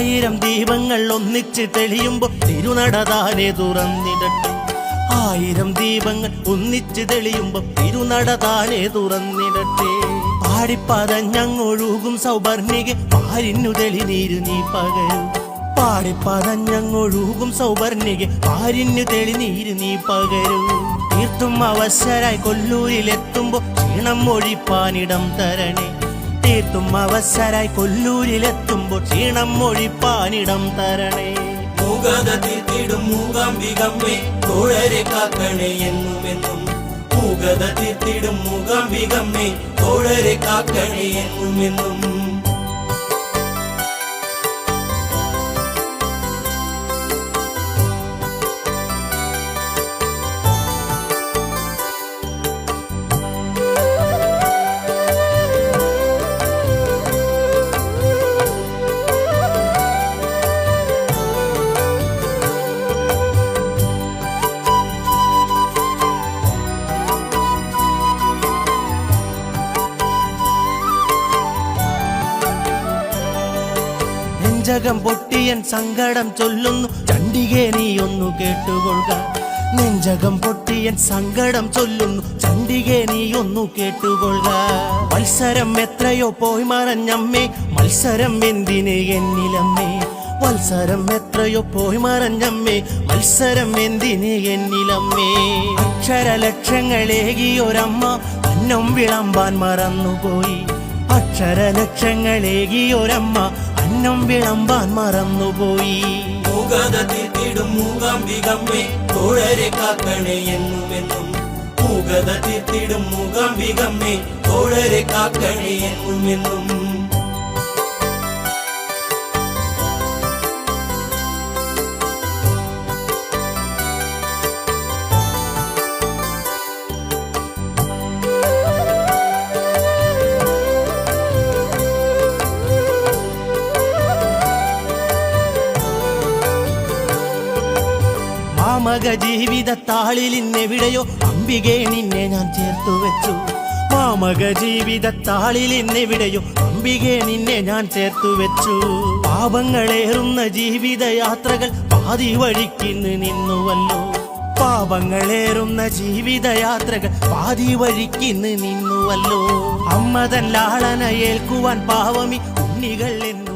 ആയിരം ദീപങ്ങൾ ഒന്നിച്ച് തെളിയുമ്പോൾ തിരുനടതാനെ തുറന്നിടട്ടെ. ആയിരം ദീപങ്ങൾ ഒന്നിച്ച് തെളിയുമ്പോൾ തിരുനടതാനെ തുറന്നിടട്ടെ. പാടിപ്പതഞ്ഞങ്ങൊഴുകും സൗപർണിക പാരിന്നു തെളിനീര് നീ പകരും പാടിപ്പതഞ്ഞങ്ങൊഴുകും സൗപർണിക പാരിന്നു തെളിനീര് നീ പകരും തീർത്തും അവസരായി കൊല്ലൂരിലെത്തുമ്പോൾ ക്ഷീണം ഒഴിപ്പാനിടം തരണേ. തീർത്തും അവസരായി കൊല്ലൂരിലെത്തുമ്പോൾ ക്ഷീണം ഒഴിപ്പാനിടം തരണേ. മൂകത തീർത്തിടും മൂകാംബികമ്മേ തോഴരെ കാക്കണേ എന്നുമെന്നും. മൂകത തീർത്തിടും മൂകാംബികമ്മേ തോഴരെ കാക്കണേ എന്നുമെന്നും. നെഞ്ചകം പൊട്ടിയൻ സങ്കടം ചൊല്ലുന്നു. ചണ്ഡികേ നീ ഒന്നു കേട്ടുകൊള്ളുക. നെഞ്ചകം പൊട്ടിയൻ സങ്കടം ചൊല്ലുന്നു. ചണ്ഡികേ നീ ഒന്നു കേട്ടുകൊള്ളുക. മത്സരം എത്രയോ പോയി മറഞ്ഞമ്മേ. മത്സരം എന്തിന് എന്നിലമ്മേ. മത്സരം എത്രയോ പോയി മറഞ്ഞമ്മേ. മത്സരം എന്തിന് എന്നിലമ്മേ. അക്ഷരലക്ഷങ്ങളേകിയൊരമ്മ അന്നം വിളമ്പാൻ മറന്നുപോയി. അക്ഷര അക്ഷരലക്ഷങ്ങളേകിയൊരമ്മ അന്നം വിളമ്പാൻ മറന്നുപോയി. മൂകത തീർത്തിടും മൂകാംബികമ്മേ തോഴരെ കാക്കണേ എന്നുമെന്നും. മൂകത തീർത്തിടും മൂകാംബികമ്മേ തോഴരെ കാക്കണേ എന്നുമെന്നും. മാമക ജീവിത താളിൽ ഇന്നെവിടെയോ അംബികെ നിന്നെ ഞാൻ ചേർത്തു വെച്ചു. മാമക ജീവിത താളിൽ ഇന്നെവിടെയോ അംബികെ നിന്നെ ഞാൻ ചേർത്തു വെച്ചു. പാപങ്ങളേറുന്ന ജീവിത യാത്രകൾ പാതി വഴിക്കിന്ന് നിന്നുവല്ലോ. പാപങ്ങളേറുന്ന ജീവിത യാത്രകൾ പാതി വഴിക്കിന്ന് നിന്നുവല്ലോ. അമ്മതൻ ലാളന ഏൽക്കുവാൻ പാവമി ഉണ്ണികൾ എന്ന്